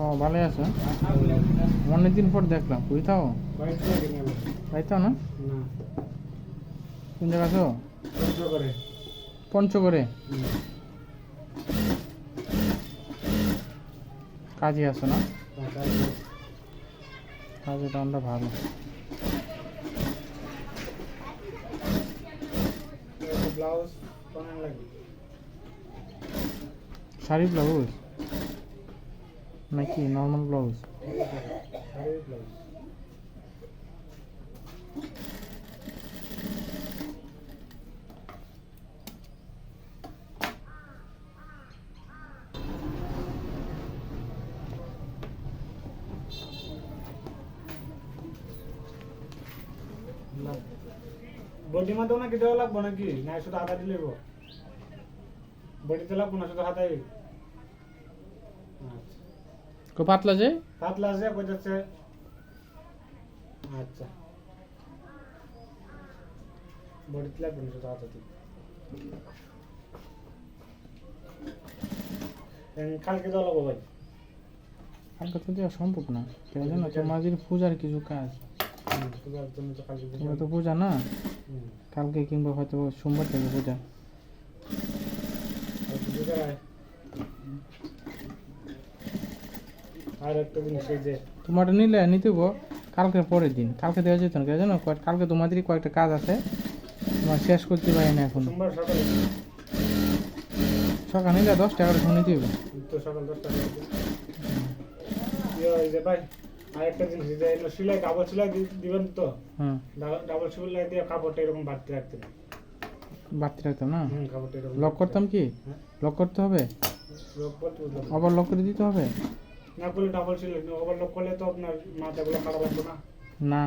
ও ভালোই আছে। অনেকদিন পর দেখলাম। বুঝতাও পাইতাও না? কোন জায়গা আছো? পঞ্চগড়ে। কাজে আছো না? কাজে আমরা ভালো। শাড়ি ব্লাউজ? নাকি নর্মাল ব্লাউজ শাড়ির ব্লাউজ বডি মধ্যেও নাকি দেওয়া লাগবো নাকি না শুধু হাতা দিলেই বডিতে লাগবো না শুধু হাতাই আচ্ছা তো পাতলা যে? পাতলা আছে বোঝাচ্ছে আচ্ছা। বডিতে লাগবে না হাতাতে কালকে দেওয়া লাগবো ভাই। কালকে তো দেওয়া সম্ভব না। কেন জানো তোমাদের পূজার কিছু কাজ। তো তো। পূজা না? কালকে কিংবা হয়তো সোমবার থেকে পূজা। আর একটা জিনিস এই যে তোমারটা নিলে নিতে কালকে পরের দিন। কালকে দেওয়া যেত না জানো? কালকে তোমাদেরই কয়েকটা কাজ আছে। তোমার শেষ করতে পারি না এখন। সকাল নিলে দশটা এগারোটার সময় নিতে হবে তো সকাল দশটা ইয়ে, যে ভাই জিনিস এই যে এগুলো সেলাই ডাবল সেলাই দি- দিবেন তো? হ্যাঁ। ডাবল সেলাই দিয়ে কাপড়টা এরকম বাড়তে রাখতে না বাড়তি রাখতাম না? লক করতাম কি? হ্যাঁ। লক করতে হবে। আবার লক করে দিতে হবে? না করলে ডাবল সেলাই ওভার লক করলে তো আপনার মাথাগুলো খারাপ লাগবে না। না।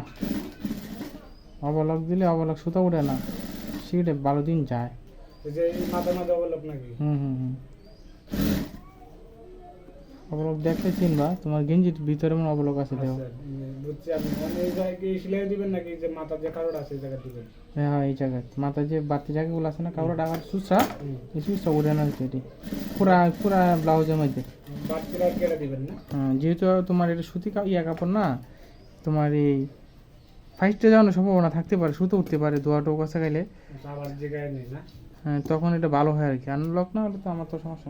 অবলক দিলে অবলক সুতো উঠে না। সিটে বারো দিন যায়। যে মাথা মাথা ওভার লক নাকি? হুম হুম হুম। অবলক দেখলে চিনবা তোমার গেঞ্জির ভিতরে মনে অবলক আছে দেহ আচ্ছা, বুঝছি আপনি মানে এই জায়গায় কি সেলাই দিবেন নাকি যে মাথার যে কারোর আছে এই জায়গা দিবেন? হ্যাঁ হ্যাঁ, এই জায়গায়। মাথায় যে বাড়তি জায়গাগুলো আছে না কাপড় ডাকার হুম। এই সুসরা উঠে না এটি পুরা পুরা ব্লাউজের মধ্যে। না হ্যাঁ, যেহেতু তোমার এটা সুতি ইয়া কাপড় না তোমার এই ফাইটটা যাওয়ানোর সম্ভাবনা থাকতে পারে সুতো উঠতে পারে দোয়া টোকা আবার জায়গায় নেই না হ্যাঁ তখন এটা ভালো হয় আর কি। আনলক না হলে তো আমার তো সমস্যা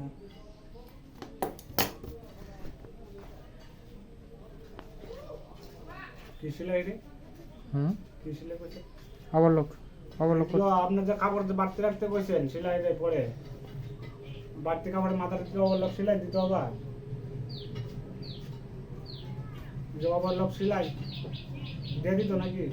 রে হুম? কি সেলাই করছে অবলক অবলক এগুলো আপনার যে কাপড় বাড়তি রাখতে কইছেন সেলাই পরে। বাড়তি কাপড়ে মাথার দিকে ওভারলক সেলাই দিতে হবে। যে লোক সিলাই দিয়ে দিত নাকি?